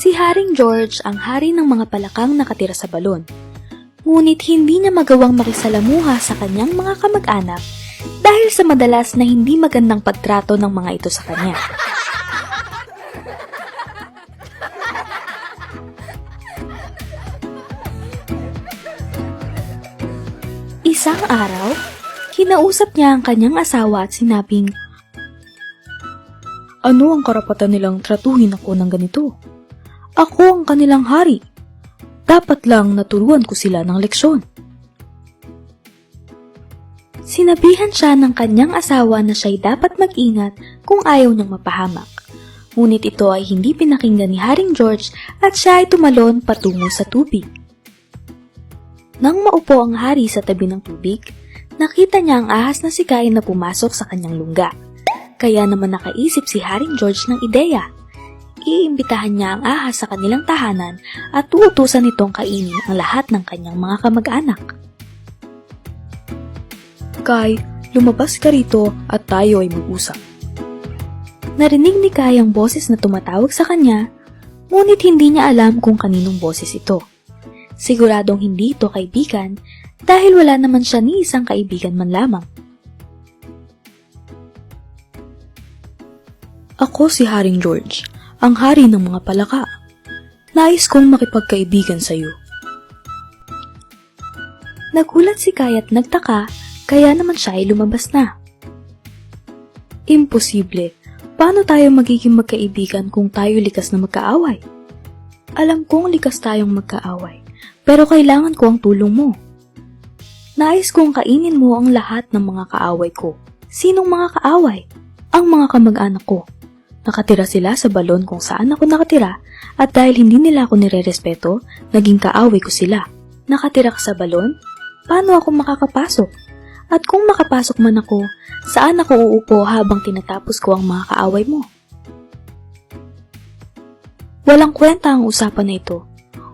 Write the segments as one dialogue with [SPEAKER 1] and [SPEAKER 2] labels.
[SPEAKER 1] Si Haring George ang hari ng mga palakang nakatira sa balon. Ngunit hindi niya magawang makisalamuha sa kanyang mga kamag-anak dahil sa madalas na hindi magandang pagtrato ng mga ito sa kanya. Isang araw, kinausap niya ang kanyang asawa at sinabing, Ano ang karapatan nilang tratuhin ako ng ganito? Ako ang kanilang hari. Dapat lang naturuan ko sila ng leksyon. Sinabihan siya ng kanyang asawa na siya'y dapat mag-ingat kung ayaw niyang mapahamak. Ngunit ito ay hindi pinakinggan ni Haring George at siya ay tumalon patungo sa tubig. Nang maupo ang hari sa tabi ng tubig, nakita niya ang ahas na si Kain na pumasok sa kanyang lungga. Kaya naman nakaisip si Haring George ng ideya. Iimbitahan niya ang ahas sa kanilang tahanan at uutusan nitong kainin ang lahat ng kanyang mga kamag-anak. Kay, lumabas ka rito at tayo ay mag-usap. Narinig ni Kai ang boses na tumatawag sa kanya, ngunit hindi niya alam kung kaninong boses ito. Siguradong hindi ito kaibigan dahil wala naman siya ni isang kaibigan man lamang. Ako si Haring George, ang hari ng mga palaka. Nais kong makipagkaibigan sa iyo. Nagulat si Kai at nagtaka, kaya naman siya ay lumabas na. Imposible. Paano tayo magiging magkaibigan kung tayo likas na magkaaway? Alam kong likas tayong magkaaway, pero kailangan ko ang tulong mo. Nais kong kainin mo ang lahat ng mga kaaway ko. Sinong mga kaaway? Ang mga kamag-anak ko. Nakatira sila sa balon kung saan ako nakatira at dahil hindi nila ako nirerespeto, naging kaaway ko sila. Nakatira ka sa balon? Paano ako makakapasok? At kung makapasok man ako, saan ako uupo habang tinatapos ko ang mga kaaway mo? Walang kwenta ang usapan na ito.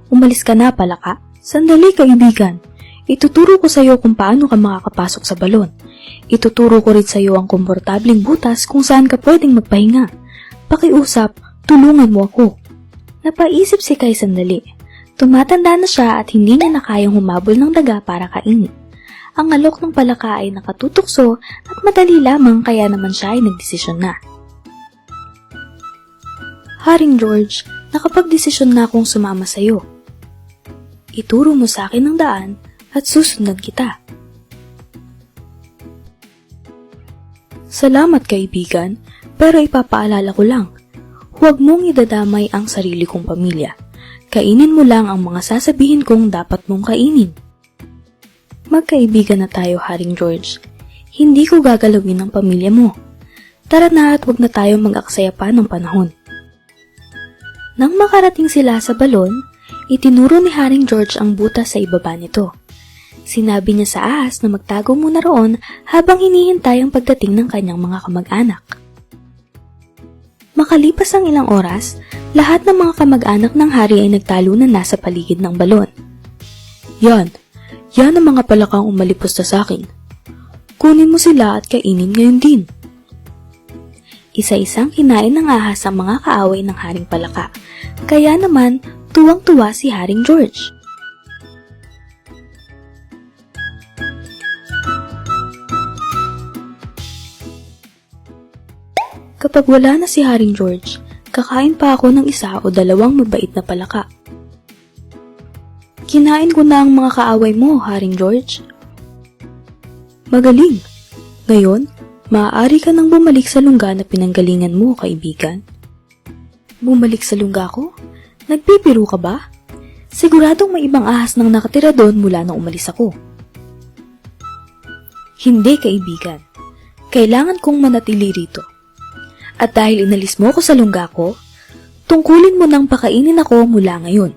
[SPEAKER 1] Umalis ka na, palaka. Sandali, kaibigan. Ituturo ko sa iyo kung paano ka makakapasok sa balon. Ituturo ko rin sa iyo ang komportabling butas kung saan ka pwedeng magpahinga. Pakiusap, tulungan mo ako. Napaisip si Kai sandali. Tumatanda na siya at hindi niya na kayang humabol ng daga para kainin. Ang alok ng palaka ay nakatutukso at madali lamang kaya naman siya ay nagdesisyon na. Haring George, nakapagdesisyon na akong sumama sa iyo. Ituro mo sa akin ang daan at susundan kita. Salamat kaibigan, pero ipapaalala ko lang. Huwag mong idadamay ang sarili kong pamilya. Kainin mo lang ang mga sasabihin kong dapat mong kainin. Magkaibigan na tayo, Haring George. Hindi ko gagalawin ang pamilya mo. Tara na at huwag na tayo mag-aksaya pa ng panahon. Nang makarating sila sa balon, itinuro ni Haring George ang butas sa ibaba nito. Sinabi niya sa ahas na magtago muna roon habang hinihintay ang pagdating ng kanyang mga kamag-anak. Makalipas ang ilang oras, lahat ng mga kamag-anak ng hari ay nagtalunan na sa paligid ng balon. Yan, yan ang mga palakang umalipos na sa akin. Kunin mo sila at kainin ngayon din. Isa-isang kinain ng ahas ang mga kaaway ng Haring Palaka. Kaya naman, tuwang-tuwa si Haring George. Kapag wala na si Haring George, kakain pa ako ng isa o dalawang mabait na palaka. Kinain ko na ang mga kaaway mo, Haring George. Magaling. Ngayon, maaari ka nang bumalik sa lungga na pinanggalingan mo, kaibigan. Bumalik sa lungga ko? Nagpipiro ka ba? Siguradong may ibang ahas nang nakatira doon mula nang umalis ako. Hindi, kaibigan. Kailangan kong manatili rito. At dahil inalis mo ako sa lungga ko, tungkulin mo nang pakainin ako mula ngayon.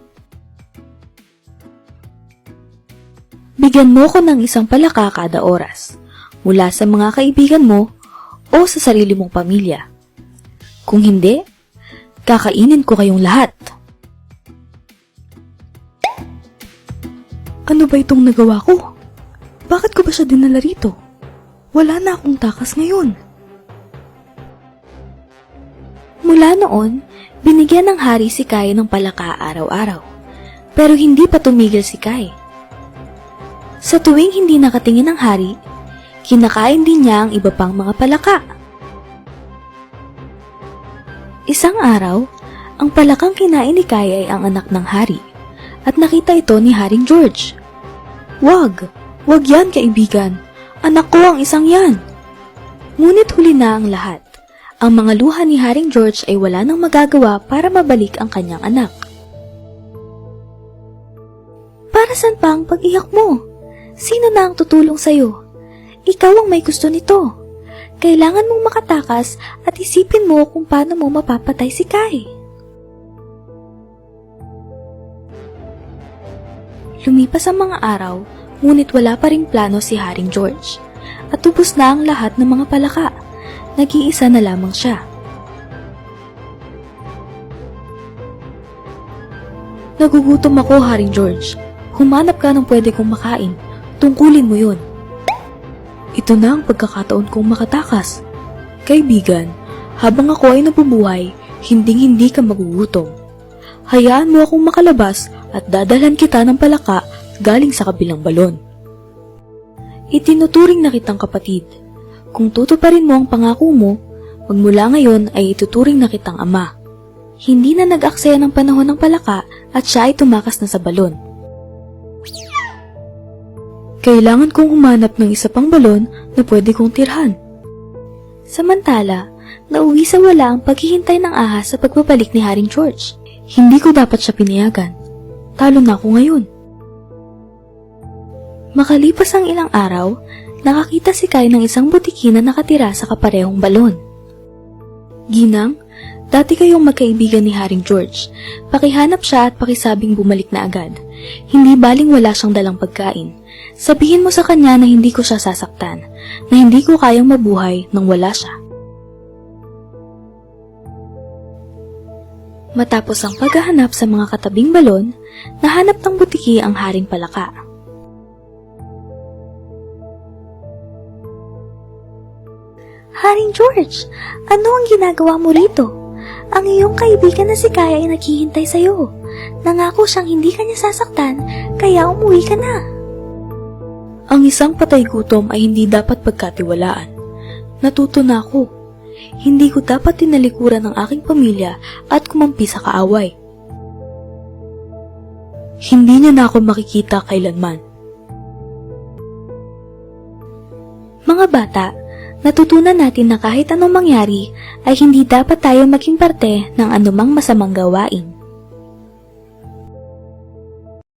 [SPEAKER 1] Bigyan mo ko ng isang palaka kada oras, mula sa mga kaibigan mo o sa sarili mong pamilya. Kung hindi, kakainin ko kayong lahat. Ano ba itong nagawa ko? Bakit ko ba siya dinala rito? Wala na akong takas ngayon. Mula noon, binigyan ng hari si Kai ng palaka araw-araw. Pero hindi pa tumigil si Kai. Sa tuwing hindi nakatingin ng hari, kinakain din niya ang iba pang mga palaka. Isang araw, ang palakang kinain ni Kai ay ang anak ng hari at nakita ito ni Haring George. Wag! Wag yan, kaibigan. Anak ko ang isang yan. Ngunit huli na ang lahat. Ang mga luha ni Haring George ay wala nang magagawa para mabalik ang kanyang anak. Para saan pa ang pag-iyak mo? Sino na ang tutulong sa'yo? Ikaw ang may gusto nito. Kailangan mong makatakas at isipin mo kung paano mo mapapatay si Kai. Lumipas ang mga araw, ngunit wala pa ring plano si Haring George. At ubos na ang lahat ng mga palaka. Nag-iisa na lamang siya. Nagugutom ako, Haring George. Humanap ka ng pwede kong makain. Tungkulin mo yun. Ito na ang pagkakataon kong makatakas. Kaibigan, habang ako ay nabubuhay, hinding-hindi ka magugutom. Hayaan mo akong makalabas at dadalhan kita ng palaka galing sa kabilang balon. Itinuturing na kitang kapatid. Kung tutuparin mo ang pangako mo, magmula ngayon ay ituturing na kitang ama. Hindi na nag-aksaya ng panahon ng palaka at siya ay tumakas na sa balon. Kailangan kong humanap ng isa pang balon na pwede kong tirhan. Samantala, nauwi sa wala ang paghihintay ng ahas sa pagbabalik ni Haring George. Hindi ko dapat siya pinayagan. Talo na ako ngayon. Makalipas ang ilang araw, nakakita si Kai ng isang butiki na nakatira sa kaparehong balon. Ginang, dati kayong magkaibigan ni Haring George. Pakihanap siya at pakisabing bumalik na agad. Hindi baling wala siyang dalang pagkain. Sabihin mo sa kanya na hindi ko siya sasaktan, na hindi ko kayang mabuhay nang wala siya. Matapos ang paghahanap sa mga katabing balon, nahanap ng butiki ang haring palaka. Haring George, ano ang ginagawa mo rito? Ang iyong kaibigan na si Kaya ay naghihintay sa'yo. Nangako siyang hindi kanya sasaktan, kaya umuwi ka na. Ang isang patay gutom ay hindi dapat pagkatiwalaan. Natuto na ako. Hindi ko dapat tinalikuran ng aking pamilya at kumampi sa kaaway. Hindi niya na ako makikita kailanman. Mga bata, natutunan natin na kahit anong mangyari ay hindi dapat tayo maging parte ng anumang masamang gawain.